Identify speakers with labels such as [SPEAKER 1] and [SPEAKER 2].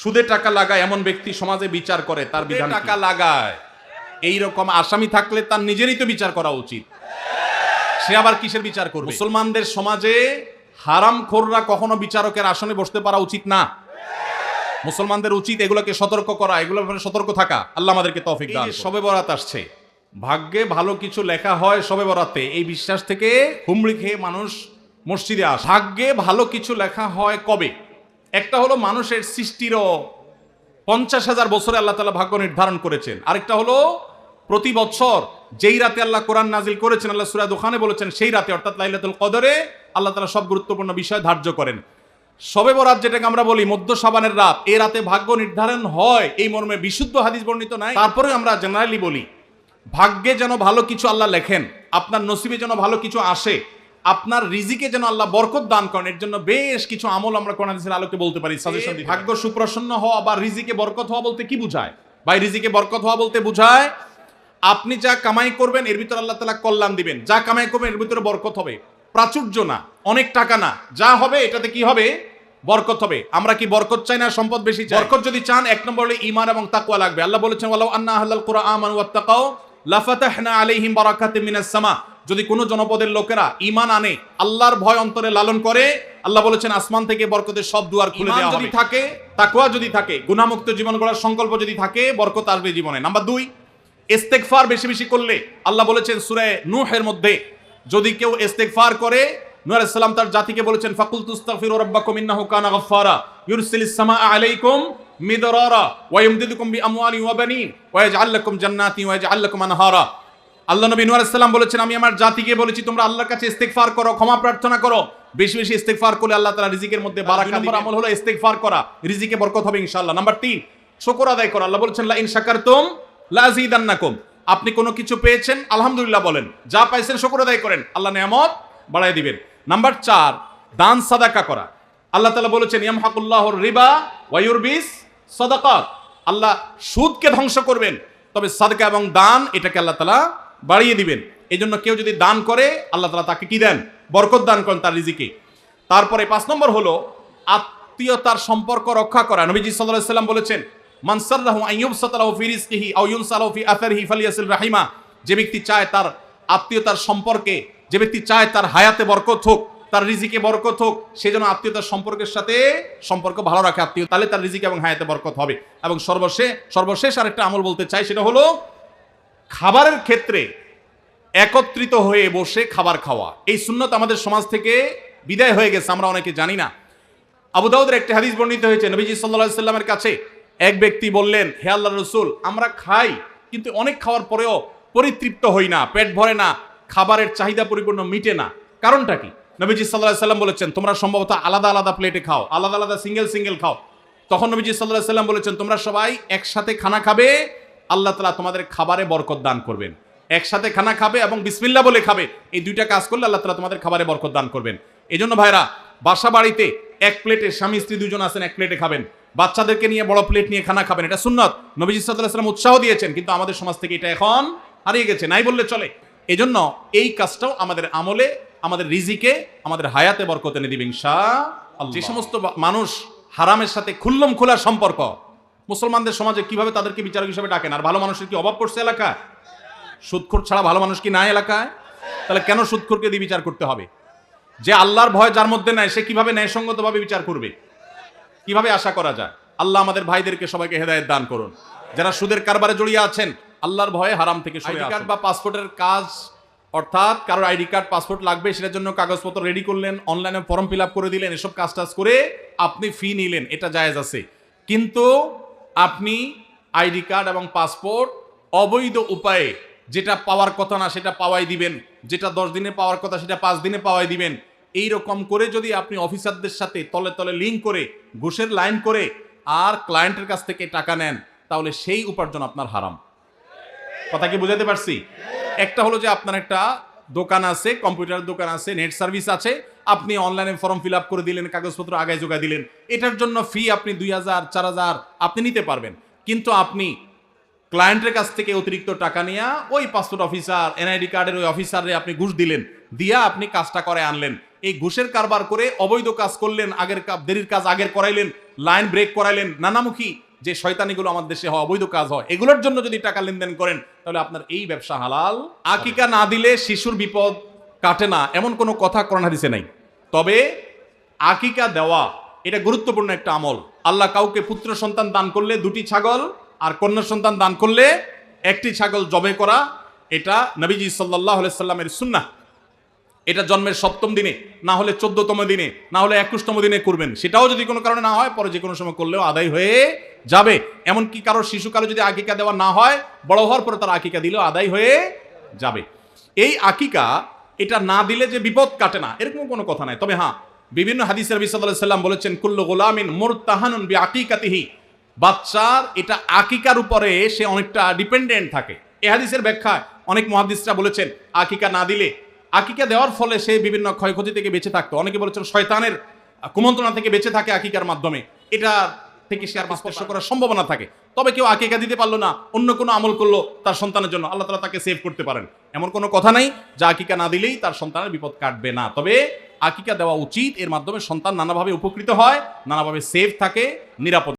[SPEAKER 1] সুদে টাকা লাগায় এমন ব্যক্তি সমাজে বিচার করে তার বিধান টাকা লাগায়। এই রকম আসামি থাকলে তার নিজেরই তো বিচার করা উচিত। সে আবার কিসের বিচার করবে? মুসলমানদের সমাজে হারাম খোররা কখনো বিচারকের আসনে বসতে পারা উচিত না। মুসলমানদের উচিত এগুলোকে সতর্ক করা এগুলোর ব্যাপারে সতর্ক থাকা। আল্লাহ আমাদেরকে তৌফিক দান। সবে বরাত আসছে। ভাগ্যে ভালো কিছু লেখা হয় সবে বরাতে এই বিশ্বাস থেকে হুমড়ি খেয়ে মানুষ মসজিদে আসে। ভাগ্যে ভালো কিছু লেখা হয় কবে? একটা হলো মানুষের সৃষ্টিরও পঞ্চাশ হাজার বছরে আল্লাহ তালা ভাগ্য নির্ধারণ করেছেন। আরেকটা হলো প্রতি বছর যেই রাতে আল্লাহ কোরআন নাজিল করেছেন, আল্লাহ সুরাদ ওখানে বলেছেন, সেই রাতে, অর্থাৎ লাইলাতুল কদরে আল্লাহ তালা সব গুরুত্বপূর্ণ বিষয় ধার্য করেন। সবে বরাত যেটাকে আমরা বলি মধ্য সাবানের রাত এই রাতে ভাগ্য নির্ধারণ হয়, এই মর্মে বিশুদ্ধ হাদিস বর্ণিত নাই। তারপরে আমরা জেনারেলি বলি, ভাগ্যে যেন ভালো কিছু আল্লাহ লেখেন, আপনার নসিবে যেন ভালো কিছু আসে আপনার রিজিকে যেন আল্লাহ বরকত দান করেন এর জন্য বেশ কিছু আমল আমরা কোরআন হাদিসের আলোকে বলতে পারি সাজেশন দিই ভাগ্য সুপ্রসন্ন হওয়া বা রিজিকে বরকত হওয়া বলতে কি বুঝায়? ভাই রিজিকে বরকত হওয়া বলতে বুঝায় আপনি যা কামাই করবেন এর ভিতরে আল্লাহ তালা কল্যাণ দিবেন। যা কামাই করবেন এর ভিতরে বরকত হবে। প্রাচুর্য না অনেক টাকা না। যা হবে এটাতে কি হবে? বরকত হবে। আমরা কি বরকত চাই না সম্পদ বেশি চাই? বরকত যদি চান এক নম্বর হলো ইমান এবং তাকওয়া লাগবে। আল্লাহ বলেছেন ওয়ালাউ আন্না আহলাল কুরআন আমানু ওয়াত্তাকাও লাফাতাহনা আলাইহিম বারাকাতিম মিনাস সামা। যদি কোনো জনপদের লোকেরা ইমান আনে আল্লাহর ভয় অন্তরে লালন করে আল্লাহ বলেছেন আসমান থেকে বরকতের সব দুয়ার খুলে দেওয়া যদি থাকে তাকওয়া যদি থাকে গুনাহমুক্ত জীবন গড়ার সংকল্প যদি থাকে বরকত আসবে জীবনে। নাম্বার দুই ইস্তেগফার বেশি বেশি করলে আল্লাহ বলেছেন সূরা নূহের মধ্যে যদি কেউ ইস্তেগফার করে নূহ আলাইহিস সালাম তার জাতিকে বলেছেন ফাকুল তুস্তাগফিরু রাব্বাকুম ইন্নাহু কানা গাফফারা ইউরসিলিস সামাআ আলাইকুম মিদরারা ওয়া ইমদিদুকুম বিআমওয়ালি ওয়া বানিন ওয়া ইয়াজআল লাকুম জান্নাতি ওয়া ইয়াজআল লাকুম আনহারা। আল্লাহ নবী নূহ আলাইহিস সালাম বলেছেন আমি আমার জাতিকে বলেছি তোমরা আল্লাহর কাছে ইস্তেগফার করো ক্ষমা প্রার্থনা করো। বেশি বেশি ইস্তেগফার করলে আল্লাহ তাআলা রিজিকের মধ্যে বারাকা নম্বর আমল হলো ইস্তেগফার করা রিজিকে বরকত হবে ইনশাআল্লাহ। নাম্বার 3 শুকর আদায় করা। আল্লাহ বলেছেন লা ইন শাকারতুম লা আযীদান্নাকুম। আপনি কোনো কিছু পেয়েছেন আলহামদুলিল্লাহ বলেন। যা পাইছেন শুকর আদায় করেন আল্লাহ নিয়ামত বাড়ায় দিবেন। নাম্বার চার দান সাদাকা করা। আল্লাহ তালা বলেছেন ইয়ামহাকুল্লাহুর রিবা ওয়া ইউরবিস সাদাকাত। আল্লাহ সুদকে ধ্বংস করবেন তবে সাদকা এবং দান এটাকে আল্লাহ তাআলা বাড়িয়ে দিবেন। এই জন্য কেউ যদি দান করে, আল্লাহ তালা তাকে কি দেন? বরকত দান করেন তার রিজিকে। তারপরে পাঁচ নম্বর হলো, আত্মীয়তার সম্পর্ক রক্ষা করা। নবীজি আলাইহি সাল্লাম বলেছেন মানসাররাহু আইয়ুব সাতালাহু ফি রিজকিহি আও ইউনসালাহু ফি আথারিহি ফালিয়াসিল রাহিমা। যে ব্যক্তি চায় তার আত্মীয়তার সম্পর্কে, যে ব্যক্তি চায় তার হায়াতে বরকত হোক, তার রিজিকে বরকত হোক, সে যেন আত্মীয়তার সম্পর্কের সাথে সম্পর্ক ভালো রাখে আত্মীয়, তাহলে তার রিজিকে এবং হায়াতে বরকত হবে। এবং সর্বশেষ সর্বশেষ আরেকটা আমল বলতে চাই, সেটা হলো খাবারের ক্ষেত্রে একত্রিত হয়ে বসে খাবার খাওয়া। এই সুন্নত আমাদের সমাজ থেকে বিদায় হয়ে গেছে, আমরা অনেকে জানি না। আবু দাউদের একটি হাদিস বর্ণিত হয়েছে, নবীজি সাল্লাল্লাহু সাল্লামের কাছে এক ব্যক্তি বললেন, হে আল্লাহ রসুল, আমরা খাই, কিন্তু অনেক খাওয়ার পরেও পরিতৃপ্ত হই না, পেট ভরে না, খাবারের চাহিদা পরিপূর্ণ মিটে না। কারণটা কি? নবীজি সাল্লাহ সাল্লাম বলেছেন, তোমরা সম্ভবত আলাদা আলাদা প্লেটে খাও, আলাদা আলাদা সিঙ্গেল সিঙ্গেল খাও। তখন নবীজি সাল্লাহ সাল্লাম বলেছেন, তোমরা সবাই একসাথে খানা খাবে আল্লাহ তালা তোমাদের খাবারে বরকত দান করবেন। একসাথে খানা খাবে এবং বিসমিল্লা বলে খাবে। এই দুইটা কাজ করলে আল্লাহ তালা তোমাদের খাবারে বরকত দান করবেন। এই জন্য ভাইরা বাসা বাড়িতে এক প্লেটে স্বামী, স্ত্রী দুজন আছেন, এক প্লেটে খাবেন। বাচ্চাদেরকে নিয়ে, বড় প্লেট নিয়ে খানা খাবেন। এটা সুন্নত। নবীজি সাল্লাম উৎসাহ দিয়েছেন, কিন্তু আমাদের সমাজ থেকে এটা এখন হারিয়ে গেছে। নাই বললে চলে। এজন্য এই কাজটাও আমাদের আমলে, আমাদের রিজিকে, আমাদের হায়াতে বরকত এনে দিবেন যে সমস্ত মানুষ হারামের সাথে খুল্লম খোলা সম্পর্ক মুসলমানদের সমাজে কীভাবে তাদেরকে বিচারক হিসেবে ডাকেন? আর ভালো মানুষের কি অভাব পড়ছে এলাকায়? সুদখোর ছাড়া ভালো মানুষ কি নাই এলাকায়? তাহলে কেন সুদখোরকে দিয়ে বিচার করতে হবে? যে আল্লাহর ভয় যার মধ্যে নাই সে কীভাবে ন্যায়সঙ্গতভাবে বিচার করবে? কীভাবে আশা করা যায়? আল্লাহ আমাদের ভাইদেরকে সবাইকে হেদায়েত দান করুন। যারা সুদের কারবারে জড়িয়ে আছেন আল্লাহর ভয়ে হারাম থেকে আইডি কার্ড বা পাসপোর্টের কাজ অর্থাৎ কারোর আইডি কার্ড পাসপোর্ট লাগবে সেটার জন্য কাগজপত্র রেডি করলেন অনলাইনে ফর্ম ফিল আপ করে দিলেন এসব কাজ টাজ করে আপনি ফি নিলেন এটা জায়েজ আছে। কিন্তু আপনি আইডি কার্ড এবং পাসপোর্ট অবৈধ উপায়ে যেটা পাওয়ার কথা না সেটা পাওয়াই দিবেন, যেটা দশ দিনে পাওয়ার কথা সেটা পাঁচ দিনে পাওয়াই দিবেন। এই রকম করে যদি আপনি অফিসারদের সাথে তলে তলে লিঙ্ক করে, ঘুষের লাইন করে আর ক্লায়েন্টের কাছ থেকে টাকা নেন, তাহলে সেই উপার্জন আপনার হারাম। কথা কি বুঝাতে পারছি? একটা হলো যে আপনার একটা দোকান আছে কম্পিউটার দোকান আছে, নেট সার্ভিস আছে। আপনি অনলাইনে ফর্ম ফিল আপ করে দিলেন, কাগজপত্র আগায় যোগায় দিলেন। এটার জন্য ফি আপনি দুই হাজার, চার হাজার আপনি নিতে পারবেন। কিন্তু আপনি ক্লায়েন্টের কাছ থেকে অতিরিক্ত টাকা নিয়ে ওই পাসপোর্ট অফিসার, এনআইডি কার্ডের ওই অফিসারে আপনি ঘুষ দিলেন, দিয়া আপনি কাজটা করে আনলেন। এই ঘুষের কারবার করে অবৈধ কাজ করলেন, আগের দেরির কাজ আগের করাইলেন, লাইন ব্রেক করাইলেন, নানামুখী যে শয়তানিগুলো আমাদের দেশে হয় অবৈধ কাজ হয়, এগুলোর জন্য যদি টাকা লেনদেন করেন, তাহলে আপনার এই ব্যবসা হালাল। আকিকা না দিলে শিশুর বিপদ কাটে না, এমন কোনো কথা কোরআন হাদিসে নাই। তবে আকিকা দেওয়া, এটা গুরুত্বপূর্ণ একটা আমল। আল্লাহ কাউকে পুত্র সন্তান দান করলে দুটি ছাগল, আর কন্যা সন্তান দান করলে একটি ছাগল জবে করা, এটা নবীজি সাল্লাহ সাল্লামের সুন্নাহ। এটা জন্মের সপ্তম দিনে, না হলে চোদ্দতম দিনে, না হলে একুশতম দিনে করবেন। সেটাও যদি কোনো কারণে না হয়, পরে যে কোনো সময় করলেও আদায় হয়ে যাবে। এমনকি কারোর শিশু কারও যদি আকিকা দেওয়া না হয়, বড় হওয়ার পরে তার আকিকা দিলেও আদায় হয়ে যাবে। এই আকিকা, এটা না দিলে যে বিপদ কাটে না এরকম কোনো কথা নাই। তবে হ্যাঁ বিভিন্ন হাদিসের আলাইহি সাল্লাম বলেছেন, কুল্লু গোলামিন মুরতাহানুন বি আকিকাতিহি বাচ্চার এটা আকিকার উপরে সে অনেকটা ডিপেন্ডেন্ট থাকে। এ হাদিসের ব্যাখ্যায় অনেক মহাদিসরা বলেছেন, আকিকা না দিলে আকিকা দেওয়ার ফলে সে বিভিন্ন ক্ষয়ক্ষতি থেকে বেঁচে থাকতো। অনেকে বলেছেন শয়তানের কুমন্ত্রণা থেকে বেঁচে থাকে আকিকার মাধ্যমে। এটা থেকে সে আর স্পর্শ করার সম্ভাবনা থাকে। তবে কেউ আকিকা দিতে পারল না অন্য কোনো আমল করল তার সন্তানের জন্য। আল্লাহ তালা তাকে সেভ করতে পারেন। এমন কোনো কথা নাই যে আকিকা না দিলেই তার সন্তানের বিপদ কাটবে না। তবে আকিকা দেওয়া উচিত এর মাধ্যমে সন্তান নানাভাবে উপকৃত হয় নানাভাবে সেফ থাকে নিরাপদ